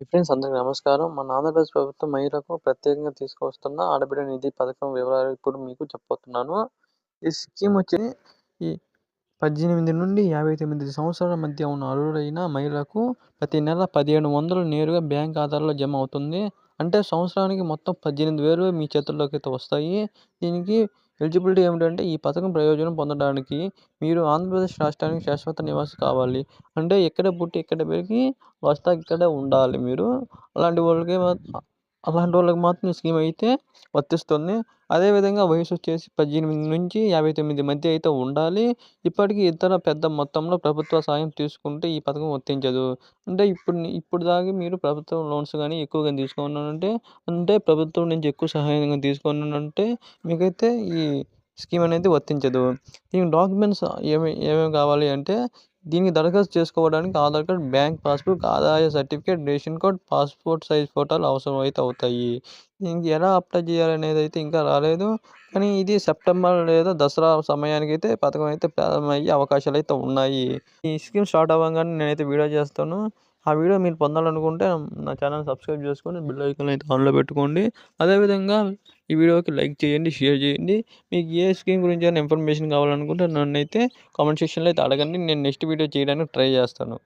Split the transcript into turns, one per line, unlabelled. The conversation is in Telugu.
ఫ్రెండ్స్ అందరికీ నమస్కారం. మన ఆంధ్రప్రదేశ్ ప్రభుత్వం మహిళలకు ప్రత్యేకంగా తీసుకొస్తున్న ఆడబిడ్డ నిధి పథకం వివరాలు ఇప్పుడు మీకు చెప్పబోతున్నాను. ఈ స్కీమ్ వచ్చి ఈ 18 నుండి 59 సంవత్సరాల మధ్య ఉన్న అర్హులైన మహిళలకు ప్రతి నెల 1500 నేరుగా బ్యాంక్ ఖాతాలో జమ అవుతుంది. అంటే సంవత్సరానికి మొత్తం 18000 మీ చేతుల్లోకి అయితే వస్తాయి. దీనికి ఎలిజిబిలిటీ ఏమిటంటే ఈ పథకం ప్రయోజనం పొందడానికి మీరు ఆంధ్రప్రదేశ్ రాష్ట్రానికి శాశ్వత నివాసి కావాలి. అంటే ఎక్కడ పుట్టి, ఇక్కడ పెరిగి వస్తా ఇక్కడే ఉండాలి మీరు. అలాంటి వాళ్ళకి అలాంటి వాళ్ళకి మాత్రం ఈ స్కీమ్ అయితే వర్తిస్తుంది. అదేవిధంగా వయసు వచ్చేసి 18 నుంచి 59 మధ్య అయితే ఉండాలి. ఇప్పటికీ ఇతర పెద్ద మొత్తంలో ప్రభుత్వ సాయం తీసుకుంటే ఈ పథకం వర్తించదు. అంటే ఇప్పుడు ఇప్పుడు దాకా మీరు ప్రభుత్వం లోన్స్ కానీ ఎక్కువగా తీసుకున్నానంటే అంటే ప్రభుత్వం నుంచి ఎక్కువ సహాయం తీసుకున్నానంటే మీకైతే ఈ స్కీమ్ అనేది వర్తించదు. దీనికి డాక్యుమెంట్స్ ఏమి ఏమేమి కావాలి అంటే దీనికి దరఖాస్తు చేసుకోవడానికి ఆధార్ కార్డ్, బ్యాంక్ పాస్‌బుక్, ఆదాయ certificate, ration card, passport size ఫోటోలు అవసరం అయితే అవుతాయి. దీనికి ఎలా అప్లై చేయాలనేది అయితే ఇంకా రాలేదు. కానీ ఇది సెప్టెంబర్ లేదా దసరా సమయానికి అయితే పథకం అయితే ప్రారంభమయ్యే అవకాశాలు అయితే ఉన్నాయి. ఈ స్కీమ్ స్టార్ట్ అవ్వగానే నేనైతే వీడియో చేస్తాను. ఆ వీడియో మీరు పొందాలనుకుంటే నా ఛానల్ సబ్స్క్రైబ్ చేసుకొని బిల్ ఐకాన్ అయితే ఆన్‌లో పెట్టుకోండి. అదేవిధంగా ఈ వీడియోకి లైక్ చేయండి, షేర్ చేయండి. మీకు ఏ స్కీమ్ గురించి అయినా ఇన్ఫర్మేషన్ కావాలనుకుంటే నన్ను అయితే కామెంట్ సెక్షన్‌లో అయితే అడగండి. నేను నెక్స్ట్ వీడియో చేయడానికి ట్రై చేస్తాను.